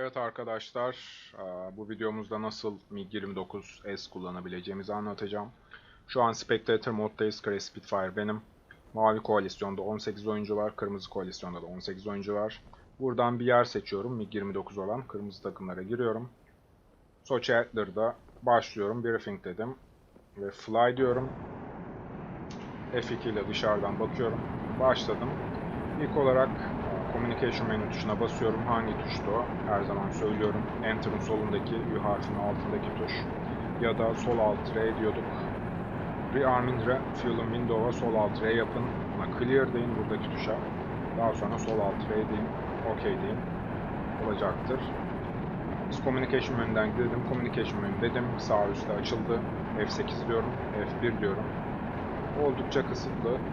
Evet arkadaşlar, bu videomuzda nasıl MiG-29S kullanabileceğimizi anlatacağım. Şu an Spectator moddayız, Crash Spitfire benim. Mavi koalisyonda 18 oyuncu var, kırmızı koalisyonda da 18 oyuncu var. Buradan bir yer seçiyorum, MiG-29 olan kırmızı takımlara giriyorum. Sochi Adler'da başlıyorum, briefing dedim. Ve fly diyorum. F2 ile dışarıdan bakıyorum. Başladım. İlk olarak Communication menü tuşuna basıyorum. Hangi tuştu o? Her zaman söylüyorum. Enter'ın solundaki U harfinin altındaki tuş. Ya da sol alt R diyorduk. Rearming Refuel'ın Windows'a sol alt R yapın. Buna Clear deyin buradaki tuşa. Daha sonra sol alt R deyin. OK deyin. Olacaktır. Biz Communication menüden girdim. Communication menü dedim. Sağ üstte açıldı. F8 diyorum. F1 diyorum. Oldukça kısıtlı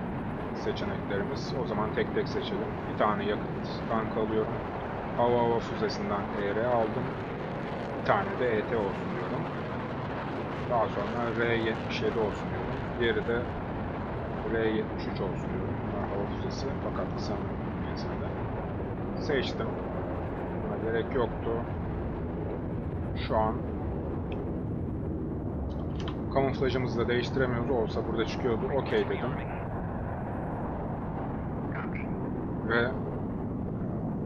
seçeneklerimiz. O zaman tek tek seçelim. Bir tane yakıt tank alıyorum. Hava hava füzesinden ER aldım. Bir tane de ET olsun diyorum. Daha sonra R77 olsun diyorum. Diğeri de R73 olsun diyorum. Bunlar hava füzesi fakat kısa menzilde. Seçtim. Buna gerek yoktu. Şu an kamuflajımızı da değiştiremiyoruz. Olsa burada çıkıyordu. Okey dedim. Ve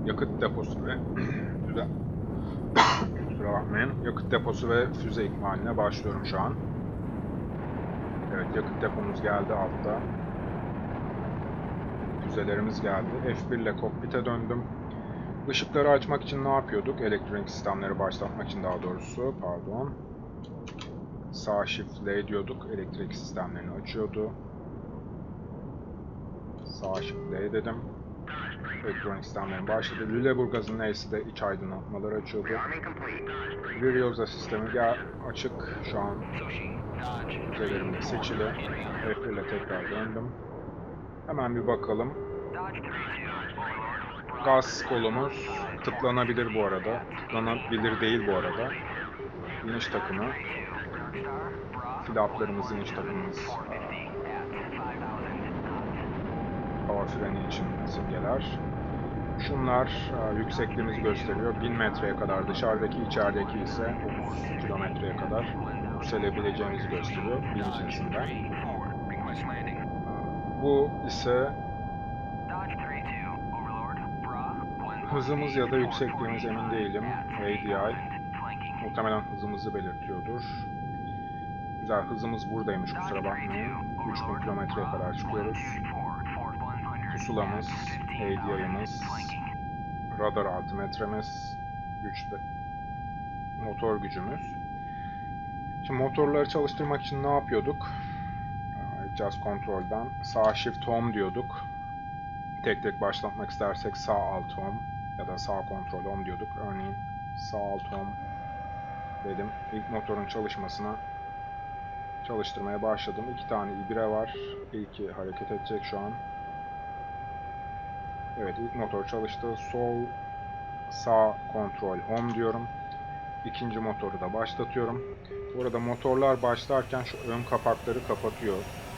yakıt deposu ve füze kusura bakmayın yakıt deposu ve füze ikmaline başlıyorum şu an. Evet yakıt depomuz geldi altta. Füzelerimiz geldi. F1 ile kokpite döndüm. Işıkları açmak için ne yapıyorduk? Elektronik sistemleri başlatmak için daha doğrusu. Pardon. Sağ shift L diyorduk. Elektrik sistemlerini açıyordu. Sağ shift L dedim elektronik sistemlerin başladı. Lüleburgaz'ın N'si de iç aydınlatmaları açıyordu. Virioza sistemi gel açık şu an füzelerimde seçili. F1 ile tekrar döndüm. Hemen bir bakalım. Gaz kolumuz tıklanabilir bu arada. Tıklanabilir değil bu arada. İniş takımı. Flaplarımız, iniş takımımız. Hava freni için simgeler. Şunlar e, yüksekliğimizi gösteriyor. 1000 metreye kadar dışarıdaki, içerideki ise 30 kilometreye kadar yükselebileceğimizi gösteriyor. 1000 cinsinden. Bu ise hızımız ya da yüksekliğimiz emin değilim. ADI. Muhtemelen hızımızı belirtiyordur. Güzel hızımız buradaymış kusura bakmayın. 3000 kilometreye kadar çıkıyoruz. Pusulamız, ADI'miz, radar altimetremiz, güçlü motor gücümüz. Şimdi motorları çalıştırmak için ne yapıyorduk? Just Control'dan sağ Shift Home diyorduk. Tek tek başlatmak istersek sağ Alt Home ya da sağ Control Home diyorduk. Örneğin sağ Alt Home dedim. İlk motorun çalışmasına çalıştırmaya başladım. İki tane ibre var. İlki hareket edecek şu an. Evet ilk motor çalıştı. Sol sağ kontrol home diyorum. İkinci motoru da başlatıyorum. Bu arada motorlar başlarken şu ön kapakları kapatıyor.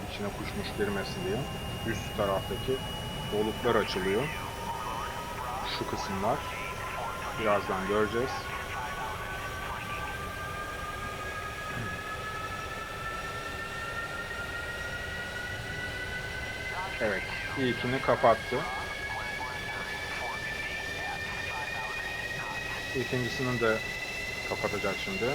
İçine kuşmuş girmesin diye. Üst taraftaki oluklar açılıyor. Şu kısımlar. Birazdan göreceğiz. Evet. İlkini kapattı. İkincisini de kapatacak şimdi.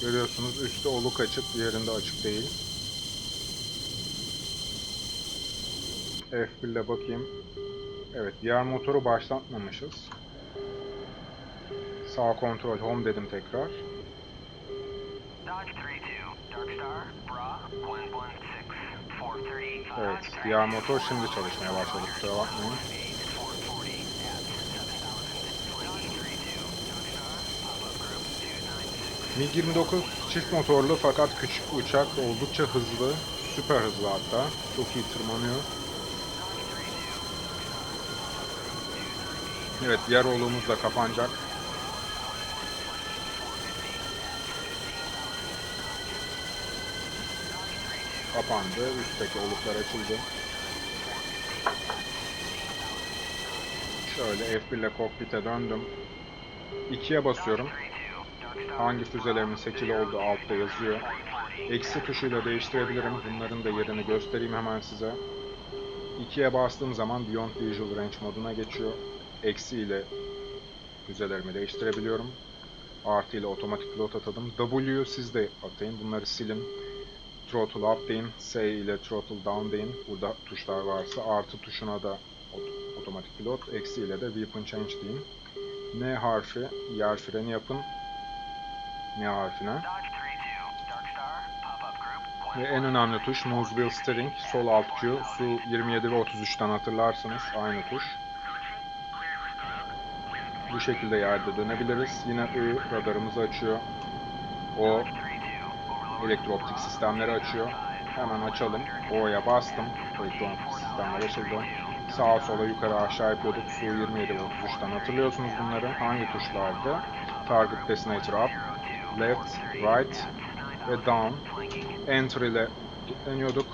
Görüyorsunuz üstte oluk açık, diğerinde açık değil. F1 ile bakayım. Evet, diğer motoru başlatmamışız. Sağ kontrol home dedim tekrar. Evet, diğer motor şimdi çalışmaya başladı. Kusura bakmayın. MiG-29 çift motorlu fakat küçük uçak oldukça hızlı. Süper hızlı hatta. Çok iyi tırmanıyor. Evet diğer olumuz da kapanacak. Kapandı. Üstteki oluklar açıldı. Şöyle F1 ile kokpite döndüm. 2'ye basıyorum. Hangi füzelerimin seçili olduğu altta yazıyor. Eksi tuşuyla değiştirebilirim. Bunların da yerini göstereyim hemen size. 2'ye bastığım zaman Beyond Visual Range moduna geçiyor. Eksi ile füzelerimi değiştirebiliyorum. Artı ile otomatik pilot atadım. W siz de atayın. Bunları silin. Throttle up deyin. S ile throttle down deyin. Burada tuşlar varsa. Artı tuşuna da ot- otomatik pilot. Eksi ile de weapon change deyin. N harfi yer freni yapın. N harfine. Ve en önemli tuş Nose Wheel Steering, sol alt Q, su 27 ve 33'ten hatırlarsınız aynı tuş. Bu şekilde yerde dönebiliriz. Yine I radarımızı açıyor. O elektrooptik sistemleri açıyor. Hemen açalım. O'ya bastım. Elektrooptik sistemler açıldı. Sağa sola yukarı aşağı yapıyorduk. Su 27 ve 33'ten hatırlıyorsunuz bunları. Hangi tuşlardı? Target Destinator Up, Left, Right ve Down. Enter ile kilitleniyorduk.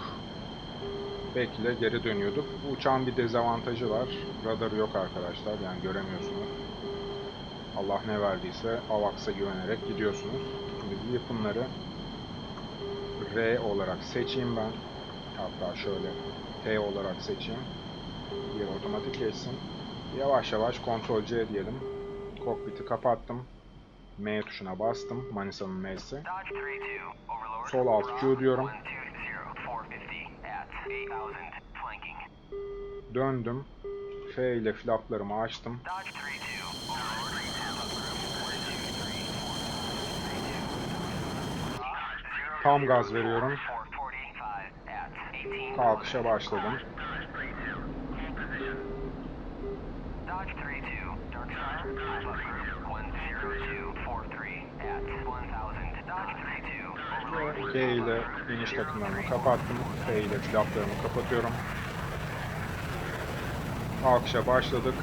Back ile geri dönüyorduk. Bu uçağın bir dezavantajı var. Radarı yok arkadaşlar. Yani göremiyorsunuz. Allah ne verdiyse AVAX'a güvenerek gidiyorsunuz. Şimdi weapon'ları R olarak seçeyim ben. Hatta şöyle T olarak seçeyim. Diğer otomatik geçsin. Yavaş yavaş Ctrl C diyelim. Kokpiti kapattım. M tuşuna bastım. Manisa'nın M'si. Sol alt Q diyorum. Döndüm. F ile flaplarımı açtım. Tam gaz veriyorum. Kalkışa başladım. G ile iniş takımlarımı kapattım. F ile flaplarımı kapatıyorum. Kalkışa başladık.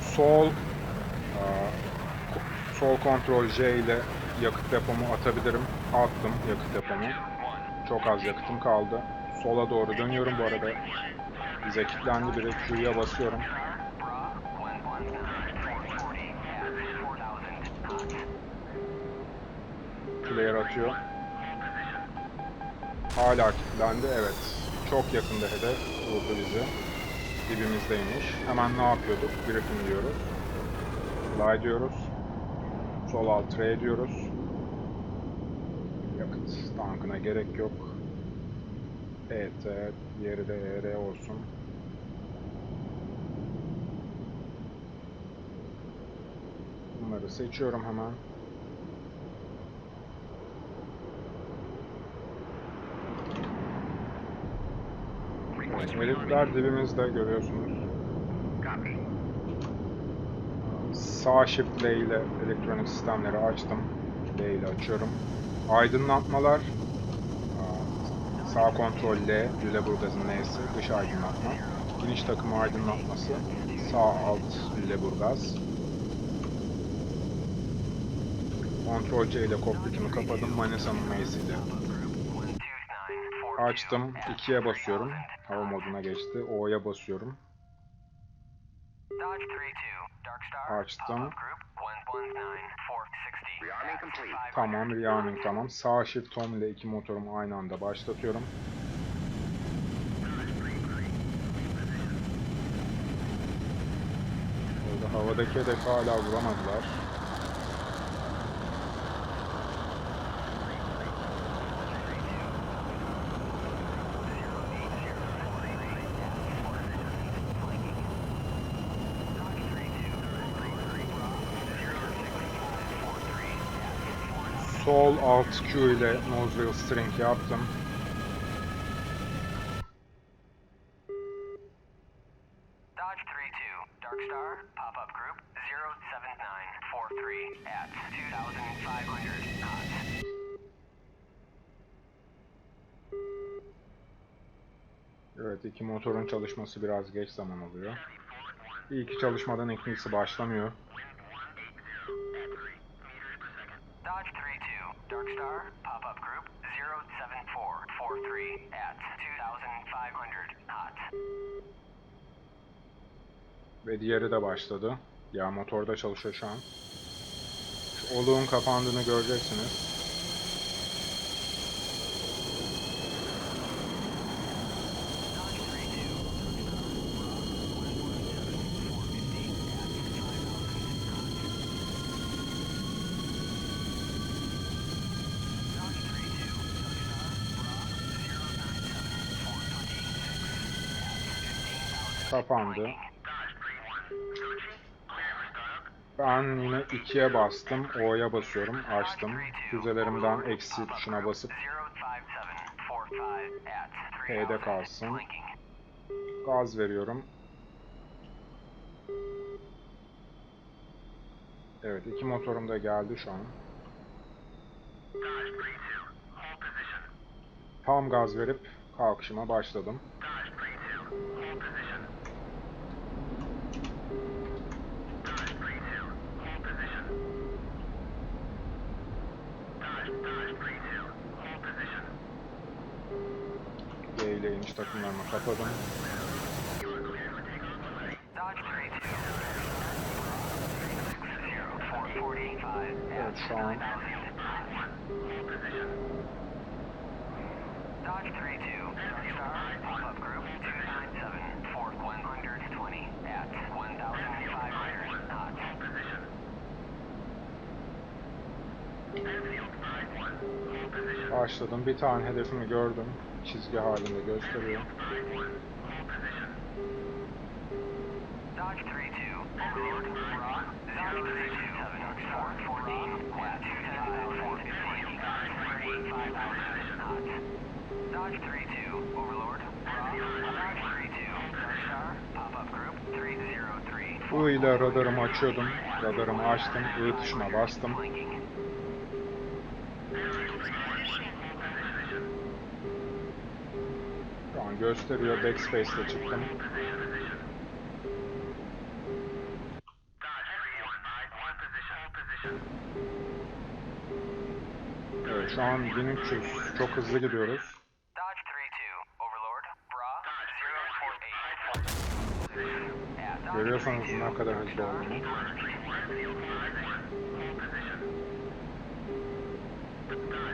Sol sol kontrol J ile yakıt depomu atabilirim. Attım yakıt depomu. Çok az yakıtım kaldı. Sola doğru dönüyorum bu arada. Bize kilitlendi biri. Q'ya basıyorum. Player atıyor. Hala kilitlendi. Evet. Çok yakında hedef. Vurdu bizi. Dibimizdeymiş. Hemen ne yapıyorduk? Griffin diyoruz. Fly diyoruz. Sol alt R diyoruz. Yakıt tankına gerek yok. ET, diğeri de ER olsun. Bunları seçiyorum hemen. Herifler dibimizde görüyorsunuz. Sağ shift L ile elektronik sistemleri açtım. L ile açıyorum. Aydınlatmalar sağ kontrol L, Lüleburgaz'ın L'si, dış aydınlatma. Giriş takımı aydınlatması, sağ alt Lüleburgaz. Kontrol C ile kokpitimi kapadım, Manisa'nın M'siyle. Açtım, 2'ye basıyorum. Hava moduna geçti. O'ya basıyorum. Açtım. Tamam, rearming tamam. Sağ shift home ile iki motorumu aynı anda başlatıyorum. Orada havadaki hedefi hala vuramadılar. Sol alt Q ile nose wheel string yaptım. Dodge 32, Dark Star, pop-up group 07943 at 2,500 knots. Evet iki motorun çalışması biraz geç zaman alıyor. İyi ki çalışmadan ikincisi başlamıyor. Dodge 32, Dark Star, pop-up group 07443 at 2500 knots. Ve diğeri de başladı. Ya motorda çalışıyor şu an. Şu oluğun kapandığını göreceksiniz. Dodge 32, Dodge 32, Dark Star, bra 097 426 Kapandı. Ben yine 2'ye bastım. O'ya basıyorum. Açtım. Füzelerimden eksi tuşuna basıp 05745 at P'de 3000 kalsın. Gaz veriyorum. Evet iki motorum da geldi şu an. Tam gaz verip kalkışıma başladım. İle iniş takımlarımı kapadım. Dodge 32. 445 Evet şu an Dodge 32, Dark Star, başladım. Bir tane hedefimi gördüm. Çizgi halinde gösteriyor. Dodge 32, Overlord, Rock, Dodge 32, Fort 14 at 2,450 knots. Dodge 32, Overlord, Rock, Dodge 32, Dark Star, pop-up group 303, I ile radarımı açıyordum. Radarımı açtım. I tuşuna bastım. Gösteriyor. Backspace'le çıktım. Evet şu an 1300. Çok hızlı gidiyoruz. Dodge 32, Overlord, Bra 048. At Dodge Görüyorsanız 32, ne kadar hızlı olduğunu. Dodge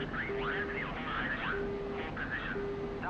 32,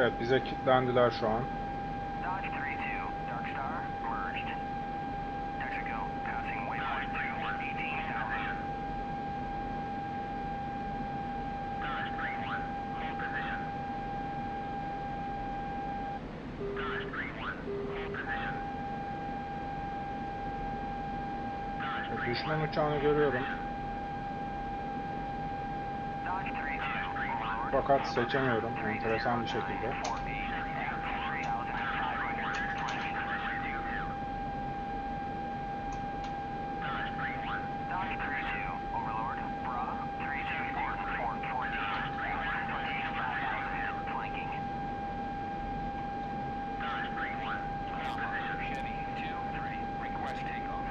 Evet bize kilitlendiler şu an. Dodge 32, Dark Star, merged. Texaco, passing waypoint 2, 18,000. Evet, düşman uçağını görüyorum. Dodge 32, Overlord, Fakat seçemiyorum enteresan bir şekilde. 4 at 3,500 Dodge 32, Overlord, Bra 324, Fort 14, at 25,000 flanking. Chevy 2-3, request takeoff.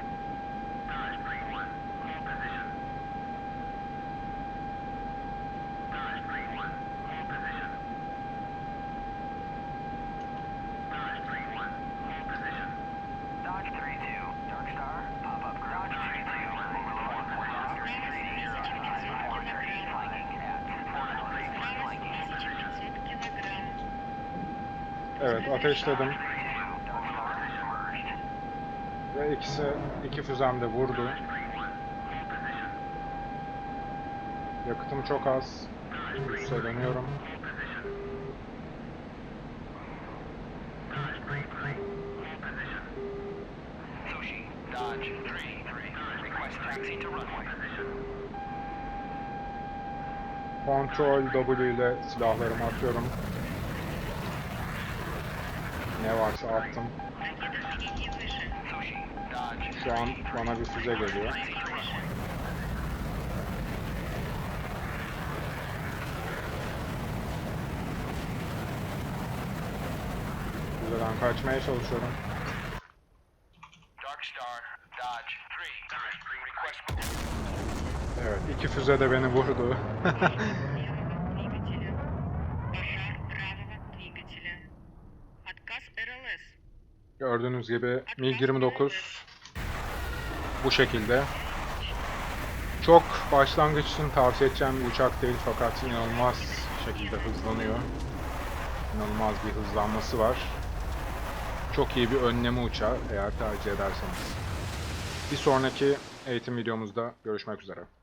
Dodge 32, Dark Star, pop-up group. Dodge 32, Overlord, 130, flanking at 4,000 flanking. Evet ateşledim. 32, Dark Star, merged. Ve ikisi iki füzem de vurdu. Yakıtım çok az. Üste dönüyorum. Sushi, Dodge 3, 3. Request taxi to runway. Kontrol W ile silahlarımı atıyorum. Ne varsa attım. Şu an bana bir füze geliyor. Füzeden kaçmaya çalışıyorum. Dark Star. Dodge 3, 3. Request move. Evet, iki füze de beni vurdu. Gördüğünüz gibi MiG-29 bu şekilde. Çok başlangıç için tavsiye edeceğim bir uçak değil fakat inanılmaz şekilde hızlanıyor. İnanılmaz bir hızlanması var. Çok iyi bir önleme uçağı eğer tercih ederseniz. Bir sonraki eğitim videomuzda görüşmek üzere.